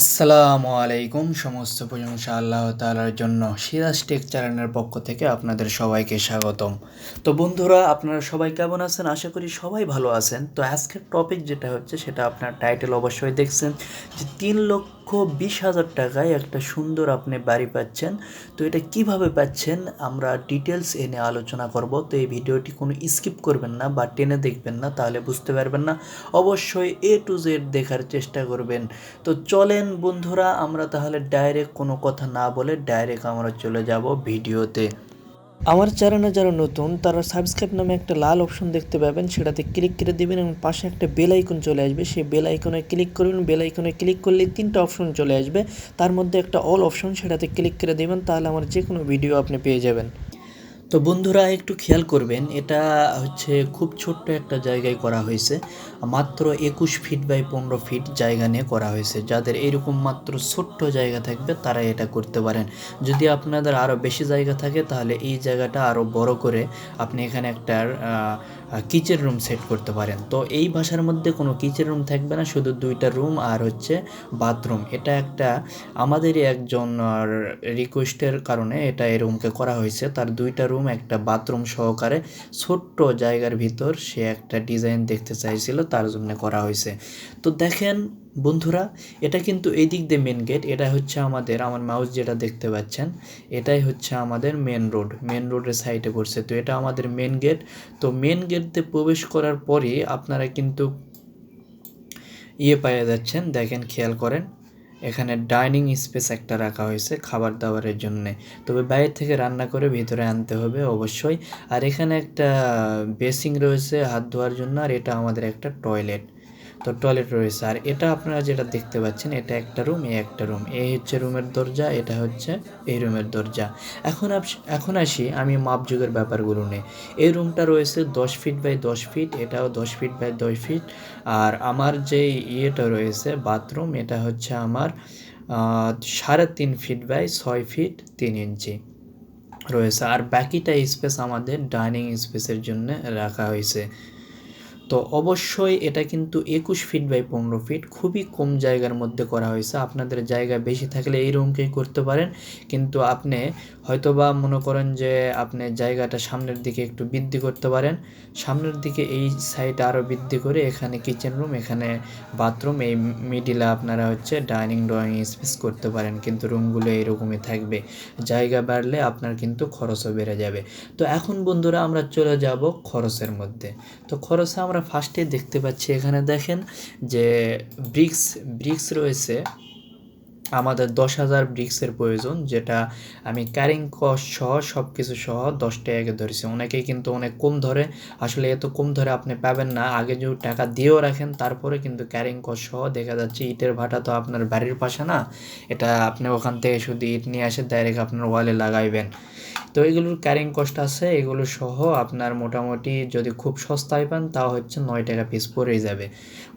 আসসালামু আলাইকুম সমস্ত প্রশংসা আল্লাহ তাআলার জন্য সিরাজ টেক চ্যানেলের পক্ষ থেকে আপনাদের সবাইকে স্বাগতম। তো বন্ধুরা, আপনারা সবাই কেমন আছেন? আশা করি সবাই ভালো আছেন। তো আজকের টপিক যেটা হচ্ছে, সেটা আপনার টাইটেল অবশ্যই দেখছেন, যে তিন লক্ষ বিশ হাজার টাকায় একটা সুন্দর আপনি বাড়ি পাচ্ছেন। তো এটা কীভাবে পাচ্ছেন? আমরা ডিটেলস এনে আলোচনা করব। তো এই ভিডিওটি কোনো স্কিপ করবেন না বা টেনে দেখবেন না, তাহলে বুঝতে পারবেন না। অবশ্যই এ টু জেড দেখার চেষ্টা করবেন। তো চলেন বন্ধুরা, আমরা তাহলে ডাইরেক্ট কোনো কথা না বলে ডাইরেক্ট আমরা চলে যাব ভিডিওতে। আমার চ্যানেলে যারা নতুন, তারা সাবস্ক্রাইব নামে একটা লাল অপশন দেখতে পাবেন, সেটাতে ক্লিক করে দেবেন এবং পাশে একটা বেল আইকন চলে আসবে। সেই বেল আইকনে ক্লিক করবেন বেল আইকনে ক্লিক করলে তিনটা অপশন চলে আসবে। তার মধ্যে একটা অল অপশন সেটাতে ক্লিক করে দেবেন, তাহলে আমার যে কোনো ভিডিও আপনি পেয়ে যাবেন। তো বন্ধুরা একটু খেয়াল করবেন, এটা হচ্ছে খুব ছোট্ট একটা জায়গায় করা হয়েছে। মাত্র একুশ ফিট বাই পনেরো ফিট জায়গা নিয়ে করা হয়েছে। যাদের এরকম মাত্র ছোট্ট জায়গা থাকবে তারা এটা করতে পারেন। যদি আপনাদের আরও বেশি জায়গা থাকে, তাহলে এই জায়গাটা আরও বড় করে আপনি এখানে একটা কিচেন রুম সেট করতে পারেন। তো এই বাসার মধ্যে কোনো কিচেন রুম থাকবে না, শুধু দুইটা রুম আর হচ্ছে বাথরুম এটা একটা আমাদেরই একজন রিকোয়েস্টের কারণে এটা এই রুমকে করা হয়েছে। তার দুইটা রুম একটা বাথরুম সহকারে ছোট্ট জায়গার ভিতর সে একটা ডিজাইন দেখতে চাইছিল, তার জন্য করা হয়েছে। তো দেখেন বন্ধুরা, এটা কিন্তু এই দিক দিয়ে মেন গেট এটা হচ্ছে আমাদের, আমার মাউস যেটা দেখতে পাচ্ছেন, এটাই হচ্ছে আমাদের মেন রোড মেন রোডের সাইডে পড়ছে। তো এটা আমাদের মেন গেট তো মেন গেট দিয়ে প্রবেশ করার পরই আপনারা কিন্তু ইয়ে পাইয়ে যাচ্ছেন, দেখেন, খেয়াল করেন, এখানে ডাইনিং স্পেস একটা রাখা হয়েছে খাবার দাবারের জন্যে। তবে বাইরে থেকে রান্না করে ভিতরে আনতে হবে অবশ্যই। আর এখানে একটা বেসিং রয়েছে হাত ধোয়ার জন্য, আর এটা আমাদের একটা টয়লেট তো টয়লেট রয়েছে। আর এটা আপনারা যেটা দেখতে পাচ্ছেন, এটা একটা রুম এই একটা রুম এই হচ্ছে রুমের দরজা, এটা হচ্ছে এই রুমের দরজা। এখন এখন আসি আমি মাপযুগের ব্যাপারগুলো নিয়ে। এই রুমটা রয়েছে দশ ফিট বাই দশ ফিট এটাও দশ ফিট বাই দশ ফিট আর আমার যে ইয়েটা রয়েছে বাথরুম এটা হচ্ছে আমার সাড়ে তিন ফিট বাই ছয় ফিট তিন ইঞ্চি রয়েছে। আর বাকিটা স্পেস আমাদের ডাইনিং স্পেসের জন্য রাখা হয়েছে। তো অবশ্যই এটা কিন্তু একুশ ফিট বাই পনেরো ফিট খুবই কম জায়গার মধ্যে করা হয়েছে। আপনাদের জায়গা বেশি থাকলে এই রুমকেই করতে পারেন। কিন্তু আপনি হয়তোবা মনে করেন যে আপনি জায়গাটা সামনের দিকে একটু বৃদ্ধি করতে পারেন। সামনের দিকে এই সাইড আরও বৃদ্ধি করে এখানে কিচেন রুম এখানে বাথরুম এই মিডিলে আপনারা হচ্ছে ডাইনিং ড্রয়িং স্পেস করতে পারেন। কিন্তু রুমগুলো এইরকমই থাকবে। জায়গা বাড়লে আপনার কিন্তু খরচও বেড়ে যাবে। তো এখন বন্ধুরা আমরা চলে যাব খরচের মধ্যে। তো খরচে আমরা ফার্স্টে দেখতে পাচ্ছি এখানে দেখেন যে ব্রিক্স ব্রিক্স রয়েছে। আমাদের দশ হাজার ব্রিক্সের প্রয়োজন, যেটা আমি ক্যারিং কস্ট সহ সব কিছু সহ দশ টাকাকে ধরেছি। অনেকেই কিন্তু অনেক কম ধরে, আসলে এত কম ধরে আপনি পাবেন না। আগে যদি টাকা দিয়েও রাখেন, তারপরে কিন্তু ক্যারিং কস্ট সহ দেখা যাচ্ছে ইটের ভাটা তো আপনার বাড়ির পাশে না, এটা আপনি ওখান থেকে শুধু ইট নিয়ে আসে ডাইরেক্ট আপনার ওয়ালে লাগাইবেন। তো এগুলোর ক্যারিং কস্ট আছে, এগুলো সহ আপনার মোটামুটি যদি খুব সস্তায় পান, তাও হচ্ছে নয় টাকা পিস পড়েই যাবে।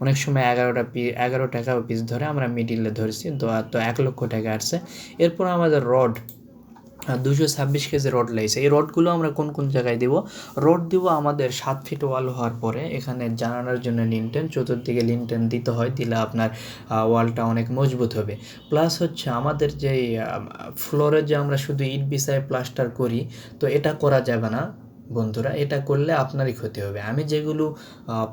অনেক সময় এগারোটা পি এগারো টাকা পিস ধরে আমরা মিডিলে ধরছি, তো তো এক লক্ষ টাকা আসছে। এরপর আমাদের রড দুশো ছাব্বিশ কেজি রড লাগছে। এই রডগুলো আমরা কোন কোন জায়গায় দিব? রড দিব আমাদের সাত ফিট ওয়াল হওয়ার পরে, এখানে জানানোর জন্য লিনটেন চতুর্দিকে লিনটেন দিতে হয়, দিলে আপনার ওয়ালটা অনেক মজবুত হবে। প্লাস হচ্ছে আমাদের যে ফ্লোরে যে আমরা শুধু ইট বিছায় প্লাস্টার করি, তো এটা করা যাবে না। বন্ধুরা, এটা করলে আপনারই ক্ষতি হবে। আমি যেগুলো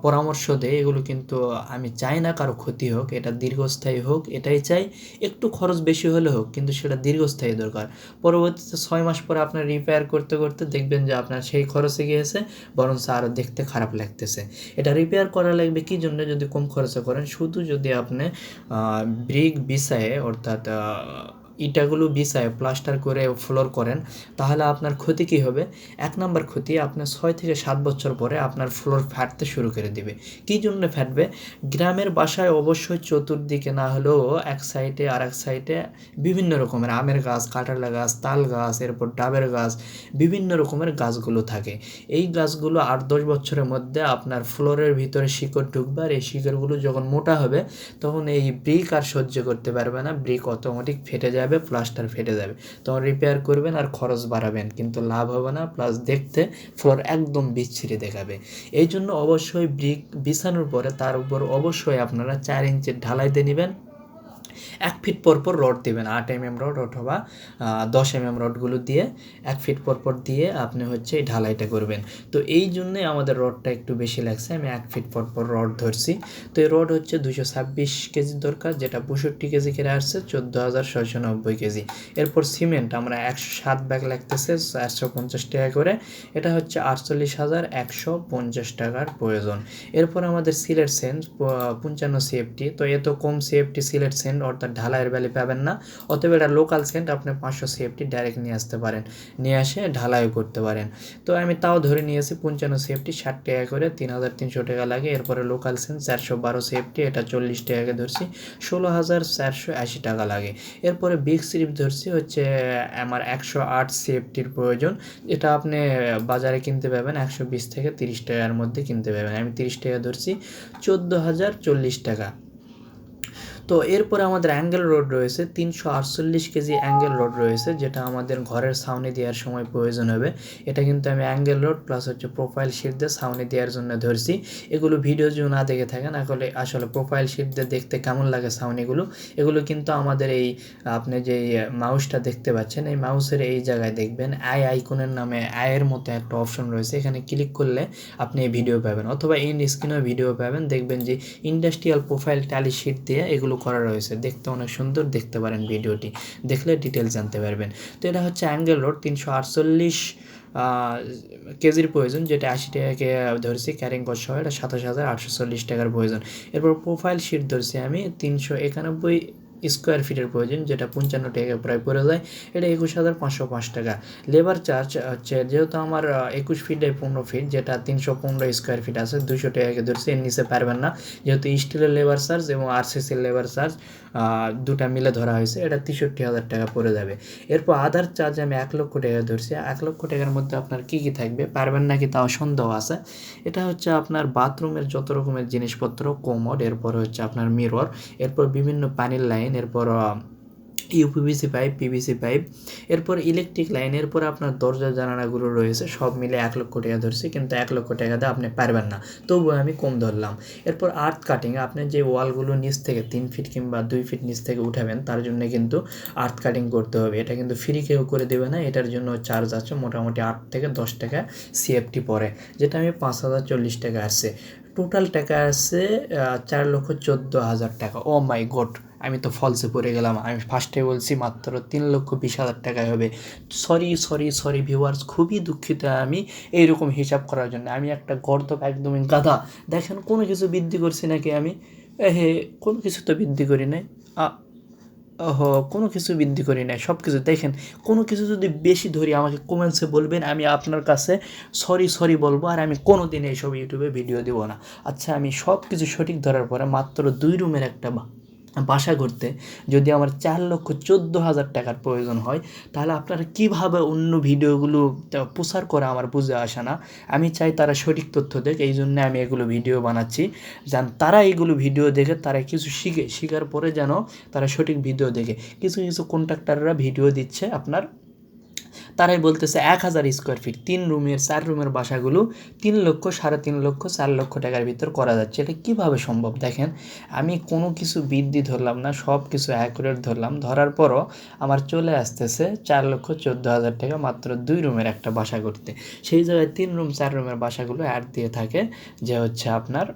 পরামর্শ দেই, এগুলো কিন্তু আমি চাই না কারও ক্ষতি হোক, এটা দীর্ঘস্থায়ী হোক, এটাই চাই। একটু খরচ বেশি হলে হোক, কিন্তু সেটা দীর্ঘস্থায়ী দরকার। পরবর্তীতে ছয় মাস পরে আপনার রিপেয়ার করতে করতে দেখবেন যে আপনার সেই খরচে গিয়েছে বরং আরও দেখতে খারাপ লাগতেছে। এটা রিপেয়ার করা লাগবে কী জন্য? যদি কম খরচে করেন, শুধু যদি আপনি ব্রিক বিছায়ে, অর্থাৎ ইটাগুলো বিছায় প্লাস্টার করে ফ্লোর করেন, তাহলে আপনার ক্ষতি কী হবে? এক নম্বর ক্ষতি আপনার ছয় থেকে সাত বছর পরে আপনার ফ্লোর ফাটতে শুরু করে দিবে। কী জন্য ফাটবে? গ্রামের বাসায় অবশ্যই চতুর্দিকে না হলেও এক সাইডে আর এক সাইডে বিভিন্ন রকমের আমের গাছ কাঁঠালা গাছ, তাল গাছ, এরপর ডাবের গাছ, বিভিন্ন রকমের গাছগুলো থাকে। এই গাছগুলো আট দশ বছরের মধ্যে আপনার ফ্লোরের ভিতরে শিকড় ঢুকবে আর এই শিকড়গুলো যখন মোটা হবে, তখন এই ব্রিক আর সহ্য করতে পারবে না, ব্রিক অটোমেটিক ফেটে যাবে যাবে প্লাস্টার ফেটে যাবে। তখন রিপেয়ার করবেন আর খরচ বাড়াবেন, কিন্তু লাভ হবে না প্লাস দেখতে ফ্লোর একদম বিচ্ছিরি দেখাবে। এই জন্য অবশ্যই ব্রিক বিছানোর পরে তার উপর অবশ্যই আপনারা চার ইঞ্চের ঢালাইতে নেবেন। এক ফিট পর পর রড দেবেন, আট এম এম রড অথবা দশ এম এম রডগুলো দিয়ে এক ফিট পর পর দিয়ে আপনি হচ্ছে এই ঢালাইটা করবেন। তো এই জন্যে আমাদের রডটা একটু বেশি লাগছে, আমি এক ফিট পর পর রড ধরছি। তো এই রড হচ্ছে দুশো ছাব্বিশ কেজি দরকার, যেটা পঁয়ষট্টি কেজি করে আসছে, চোদ্দ হাজার ছয়শো নব্বই কেজি। এরপর সিমেন্ট আমরা একশো সাত ব্যাগ লাগতেছে, চারশো পঞ্চাশ টাকা করে। এটা হচ্ছে আটচল্লিশ হাজার একশো পঞ্চাশ টাকার প্রয়োজন। এরপর আমাদের সিলেট সেন্ট পঞ্চান্ন সিএফটি তো এত কম সিএফটি সিলেট সেন্ট অর্থাৎ ঢালাইয়ের ভ্যালি পাবেন না, অতএব এটা লোকাল সেন্ট আপনি পাঁচশো সেফটি ডাইরেক্ট নিয়ে আসতে পারেন, নিয়ে আসে ঢালাইও করতে পারেন। তো আমি তাও ধরে নিয়েছি পঞ্চান্ন সেফটি ষাট টাকা করে তিন হাজার তিনশো টাকা লাগে, এরপরে লোকাল সেন্ট চারশো বারো সেফটি এটা চল্লিশ টাকাকে ধরছি, ষোলো হাজার চারশো আশি টাকা লাগে। এরপরে বিগ স্লিপ ধরছি হচ্ছে আমার একশো আট সেফটির প্রয়োজন, এটা আপনি বাজারে কিনতে পাবেন, একশো বিশ থেকে তিরিশ টাকার মধ্যে কিনতে পাবেন। আমি তিরিশ টাকা ধরছি, চোদ্দ হাজার চল্লিশ টাকা। তো এরপরে আমাদের অ্যাঙ্গেল রোড রয়েছে, তিনশো আটচল্লিশ কেজি অ্যাঙ্গেল রোড রয়েছে, যেটা আমাদের ঘরের ছাউনি দেওয়ার সময় প্রয়োজন হবে। এটা কিন্তু আমি অ্যাঙ্গেল রোড প্লাস হচ্ছে প্রোফাইল শিট দিয়ে ছাউনি দেওয়ার জন্য ধরছি। এগুলো ভিডিও যদি না দেখে থাকেন, আসলে আসলে প্রোফাইল শিট দিয়ে দেখতে কেমন লাগে ছাউনিগুলো? এগুলো কিন্তু আমাদের এই, আপনি যে মাউসটা দেখতে পাচ্ছেন, এই মাউসের এই জায়গায় দেখবেন আই আইকনের নামে আয়ের মতো একটা অপশন রয়েছে। এখানে ক্লিক করলে আপনি এই ভিডিও পাবেন, অথবা ইন স্ক্রিনেও ভিডিও পাবেন। দেখবেন যে ইন্ডাস্ট্রিয়াল প্রোফাইল ট্যালি শিট দিয়ে এগুলো করা রয়েছে। দেখতে অনেক সুন্দর দেখতে পারেন ভিডিওটি। দেখলে ডিটেলস জানতে পারবেন। তো এটা হচ্ছে অ্যাঙ্গেল রোড তিনশো আটচল্লিশ কেজির প্রয়োজন, যেটা আশি টাকাকে ধরছি ক্যারিং কস্ট সহ, এটা সাতাশ হাজার আটশো চল্লিশ টাকার প্রয়োজন। এরপর প্রোফাইল শিট ধরছি আমি, তিনশো একানব্বই স্কোয়ার ফিটের প্রয়োজন, যেটা পঞ্চান্ন টাকা প্রায় পড়ে যায়। এটা একুশ হাজার পাঁচশো পাঁচ টাকা। লেবার চার্জ হচ্ছে, যেহেতু আমার একুশ ফিটে পনেরো ফিট যেটা তিনশো পনেরো স্কোয়ার ফিট আছে দুশো টাকাকে ধরছি, এর নিচে পারবেন না। যেহেতু স্টিলের লেবার চার্জ এবং আরসিসির লেবার চার্জ দুটা মিলে ধরা হয়েছে, এটা তেষট্টি হাজার টাকা পড়ে যাবে। এরপর আধার চার্জ আমি এক লক্ষ টাকা ধরছি। এক লক্ষ টাকার মধ্যে আপনার কী কী থাকবে, পারবেন নাকি তাও সন্দেহ আছে। এটা হচ্ছে আপনার বাথরুমের যত রকমের জিনিসপত্র কোমর এরপর হচ্ছে আপনার মিরর এরপর বিভিন্ন পানির লাইন এরপর ইউপিভিসি পাইপ পিভিসি পাইপ এরপর ইলেকট্রিক লাইন এরপর আপনার দরজা, জানালাগুলো রয়েছে, সব মিলে এক লক্ষ টাকা ধরছি, কিন্তু এক লক্ষ টাকা দিয়ে আপনি পারবেন না। তবুও আমি কম ধরলাম। এরপর আর্থ কাটিং আপনি যে ওয়ালগুলো নিচ থেকে তিন ফিট কিংবা দুই ফিট নিচ থেকে উঠাবেন, তার জন্য কিন্তু আর্থ কাটিং করতে হবে। এটা কিন্তু ফ্রি কেউ করে দেবে না, এটার জন্য চার্জ আছে মোটামুটি আট থেকে দশ টাকা সিএফটি পরে, যেটা আমি পাঁচ হাজার চল্লিশ টাকা আসছে। টোটাল টাকা আছে চার লক্ষ চোদ্দ হাজার টাকা। ও মাই গড আমি তো ফলসে পড়ে গেলাম। আমি ফার্স্টে বলছি মাত্র তিন লক্ষ বিশ হাজার টাকায় হবে। সরি সরি সরি ভিউয়ার্স খুবই দুঃখিত আমি এইরকম হিসাব করার জন্য। আমি একটা গর্ত একদমই গাধা। দেখেন, কোনো কিছু বৃদ্ধি করছি নাকি আমি? হে কোনো কিছু তো বৃদ্ধি করি নাই। ওহো, কোনো কিছু বৃদ্ধি করি নাই সব কিছু দেখেন, কোনো কিছু যদি বেশি ধরি, আমাকে কমেন্টসে বলবেন, আমি আপনার কাছে সরি সরি বলব, আর আমি কোনো দিন এইসব ইউটিউবে ভিডিও দেবো না। আচ্ছা আমি সব কিছু সঠিক ধরার পরে মাত্র দুই রুমের একটা বাসা করতে যদি আমার চার লক্ষ চোদ্দ হাজার টাকার প্রয়োজন হয়, তাহলে আপনারা কীভাবে অন্য ভিডিওগুলো প্রচার করা আমার বুঝে আসে না। আমি চাই তারা সঠিক তথ্য দেখ এই জন্য আমি এগুলো ভিডিও বানাচ্ছি। যান তারা এগুলো ভিডিও দেখে, তারা কিছু শিখে, শেখার পরে যেন তারা সঠিক ভিডিও দেখে। কিছু কিছু কন্ট্রাক্টাররা ভিডিও দিচ্ছে আপনার তারাই বলতেছে এক হাজার স্কোয়ার ফিট তিন রুমের, চার রুমের বাসাগুলো তিন লক্ষ, সাড়ে তিন লক্ষ, চার লক্ষ টাকার ভিতর করা যাচ্ছে। এটা কীভাবে সম্ভব? দেখেন, আমি কোনো কিছু বৃদ্ধি ধরলাম না, সব কিছু অ্যাকুরেট ধরলাম। ধরার পরও আমার চলে আসতেছে চার লক্ষ চোদ্দ হাজার টাকা মাত্র দুই রুমের একটা বাসা করতে। সেই জায়গায় তিন রুম, চার রুমের বাসাগুলো অ্যাড দিয়ে থাকে, যে হচ্ছে আপনার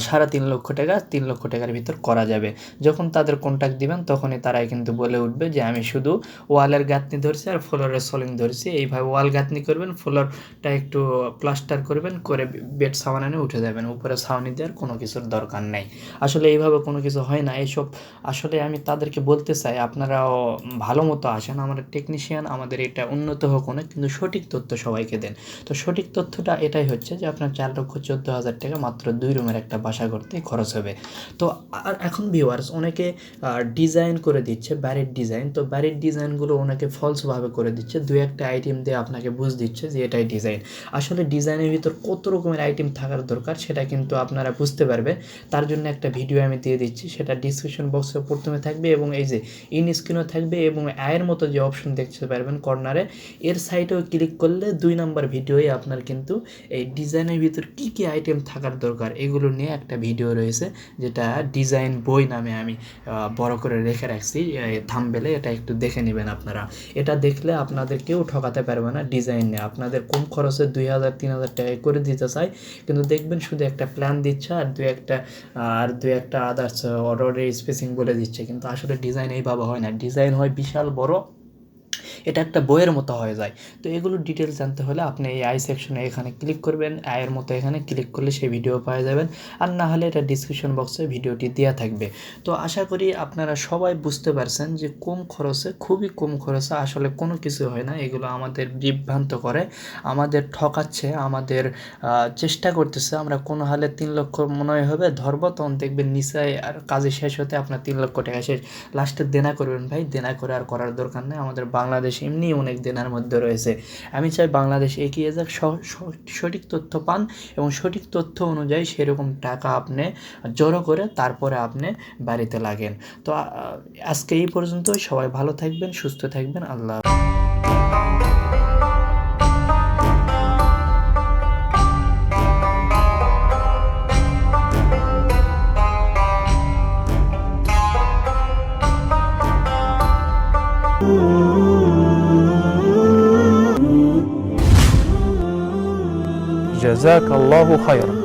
সাড়ে তিন লক্ষ টাকা, তিন লক্ষ টাকার ভিতর করা যাবে। যখন তাদের কন্ট্যাক্ট দিবেন, তখনই তারাই কিন্তু বলে উঠবে যে, আমি শুধু ওয়ালের গাঁথনি ধরছি আর ফ্লোরের সলিং ধরছি। এইভাবে ওয়াল গাঁথনি করবেন, ফ্লোরটা একটু প্লাস্টার করবেন, করে বেড সামানে উঠে যাবেন। উপরে ছাউনি দেওয়ার কোনো কিছুর দরকার নেই। আসলে এইভাবে কোনো কিছু হয় না। এইসব আসলে আমি তাদেরকে বলতে চাই, আপনারাও ভালো মতো আসেন। আমাদের টেকনিশিয়ান আমাদের এটা উন্নত হোক অনেক, কিন্তু সঠিক তথ্য সবাইকে দেন। তো সঠিক তথ্যটা এটাই হচ্ছে যে, আপনার চার লক্ষ চোদ্দ হাজার টাকা মাত্র দুই রুমের একটা বাসা করতে খরচ হবে। তো আর এখন ভিউয়ার্স অনেকে ডিজাইন করে দিচ্ছে, বাড়ির ডিজাইন তো বাড়ির ডিজাইনগুলো অনেকে ফলসভাবে করে দিচ্ছে। দু একটা আইটেম দিয়ে আপনাকে বুঝ দিচ্ছে যে এটাই ডিজাইন আসলে ডিজাইনের ভিতর কত রকমের আইটেম থাকার দরকার সেটা কিন্তু আপনারা বুঝতে পারবেন তার জন্য একটা ভিডিও আমি দিয়ে দিচ্ছি। সেটা ডিসক্রিপশন বক্সে প্রথমে থাকবে এবং এই যে ইন স্ক্রিনও থাকবে এবং আয়ের মতো যে অপশন দেখতে পারবেন কর্নারে এর সাইটেও ক্লিক করলে দুই নম্বর ভিডিওই আপনার কিন্তু এই ডিজাইনের ভিতর কী কী আইটেম থাকার দরকার এগুলো নিয়ে একটা ভিডিও রয়েছে, যেটা ডিজাইন বই নামে আমি বড় করে রেখে রাখছি। থামবেলে এটা একটু দেখে নেবেন আপনারা। এটা দেখলে আপনাদের কেউ ঠকাতে পারবে না ডিজাইন নিয়ে। আপনাদের কম খরচে দুই হাজার, তিন হাজার টাকায় করে দিতে চাই কিন্তু দেখবেন শুধু একটা প্ল্যান দিচ্ছে আর দু একটা, আর দু একটা আদার্স অর্ডারের স্পেসিং বলে দিচ্ছে। কিন্তু আসলে ডিজাইন এইভাবে হয় না। ডিজাইন হয় বিশাল বড়। এটা একটা বইয়ের মতো হয়ে যায়। তো এগুলো ডিটেলস জানতে হলে আপনি এই আই সেকশনে এখানে ক্লিক করবেন। আয়ের মতো এখানে ক্লিক করলে সেই ভিডিও পাওয়া যাবেন। আর না হলে এটা ডিসক্রিপশন বক্সে ভিডিওটি দেওয়া থাকবে। তো আশা করি আপনারা সবাই বুঝতে পারছেন যে কম খরচে, খুবই কম খরচে আসলে কোনো কিছু হয় না। এগুলো আমাদের বিভ্রান্ত করে, আমাদের ঠকাচ্ছে, আমাদের চেষ্টা করতেছে। আমরা কোনো হালে তিন লক্ষ মনে হবে, ধরবো, তখন দেখবেন নিচায় আর কাজে শেষ হতে আপনার তিন লক্ষ টাকা শেষ। লাস্টে দেনা করবেন ভাই। দেনা করে আর করার দরকার নেই। আমাদের বাংলাদেশ এমনি অনেক দেনার মধ্যে রয়েছে। আমি চাই বাংলাদেশ এগিয়ে যাক সঠিক তথ্য পান এবং সঠিক তথ্য অনুযায়ী সেরকম টাকা আপনি জড়ো করে তারপরে আপনি বাড়িতে লাগেন। তো আজকে এই পর্যন্ত সবাই ভালো থাকবেন, সুস্থ থাকবেন। আল্লাহ جزاك الله خيرا.